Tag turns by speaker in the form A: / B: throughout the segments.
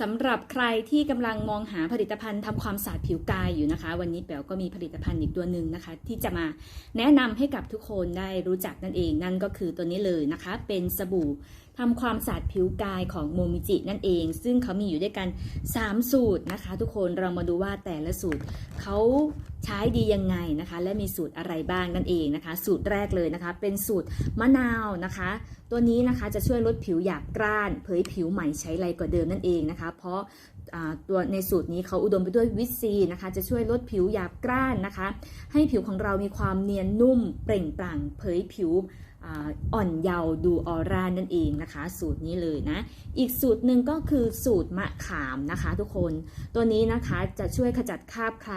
A: สำหรับใครที่กำลังมองหาผลิตภัณฑ์ทำความสะอาดผิวกายอยู่นะคะ วันนี้แป๋วก็มีผลิตภัณฑ์อีกตัวหนึ่งนะคะ ที่จะมาแนะนำให้กับทุกคนได้รู้จักนั่นเอง นั่นก็คือตัวนี้เลยนะคะ เป็นสบู่ทำความสะอาดผิวกายของโมมิจินั่นเอง ซึ่งเขามีอยู่ด้วยกัน 3 สูตรนะคะ ทุกคนเรามาดูว่าแต่ละสูตรเขาใช้ดียังไงนะคะ และมีสูตรอะไรบ้างนั่นเองนะคะ สูตรแรกเลยนะคะ เป็นสูตรมะนาวนะคะ ตัวนี้นะคะจะช่วยลดผิวหยาบกร้าน เผยผิวใหม่ใช้ไรกว่าเดิมนั่นเองนะคะ เพราะ ตัวในสูตรนี้เขาอุดมไปด้วยวิตซีนะคะ จะช่วยลดผิวหยาบกร้านนะคะ ให้ผิวของเรามีความเนียนนุ่ม เปล่งปลั่งเผยผิวอ่อนเยาว์ดูออร่านั่นเองนะคะ สูตรนี้เลยนะ อีกสูตรหนึ่งก็คือสูตรมะขามนะคะทุกคน ตัวนี้นะคะจะช่วยขจัดคราบใคร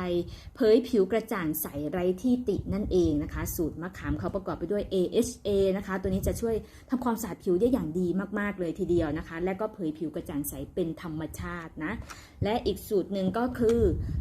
A: เผยผิวกระจ่างใสไร้ที่ตินั่นเองนะคะ สูตรมะขามเขาประกอบไปด้วย AHA นะคะ ตัวนี้จะช่วยทำความสะอาดผิวได้อย่างดีมากๆเลยทีเดียวนะคะ และก็เผยผิวกระจ่างใสเป็นธรรมชาตินะและอีกสูตรหนึ่งก็คือ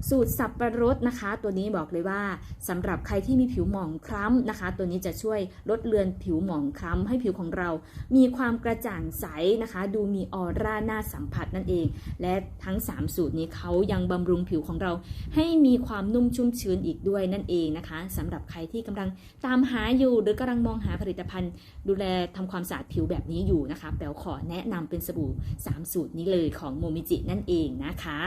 A: สูตรสับประรดนะคะ ตัวนี้บอกเลยว่าสำหรับใครที่มีผิวหมองคล้ำนะคะ ตัวนี้จะช่วยลดเลือนผิวหมองคล้ำให้ผิวของเรา มีความกระจ่างใสนะคะ ดูมีออร่าหน่าสัมผัสนั่นเอง และทั้ง 3 สูตรนี้เขายังบำรุงผิวของเรา ให้มีความนุ่มชุ่มชื้นอีกด้วยนั่นเองนะคะสำหรับใครที่กำลังตามหาอยู่หรือกำลังมองหาผลิตภัณฑ์ ดูแลทำความสะอาดผิวแบบนี้อยู่นะคะแป๋วขอแนะนำเป็นสบู่ 3 สูตรนี้เลยของโมมิจินั่นเองนะคะ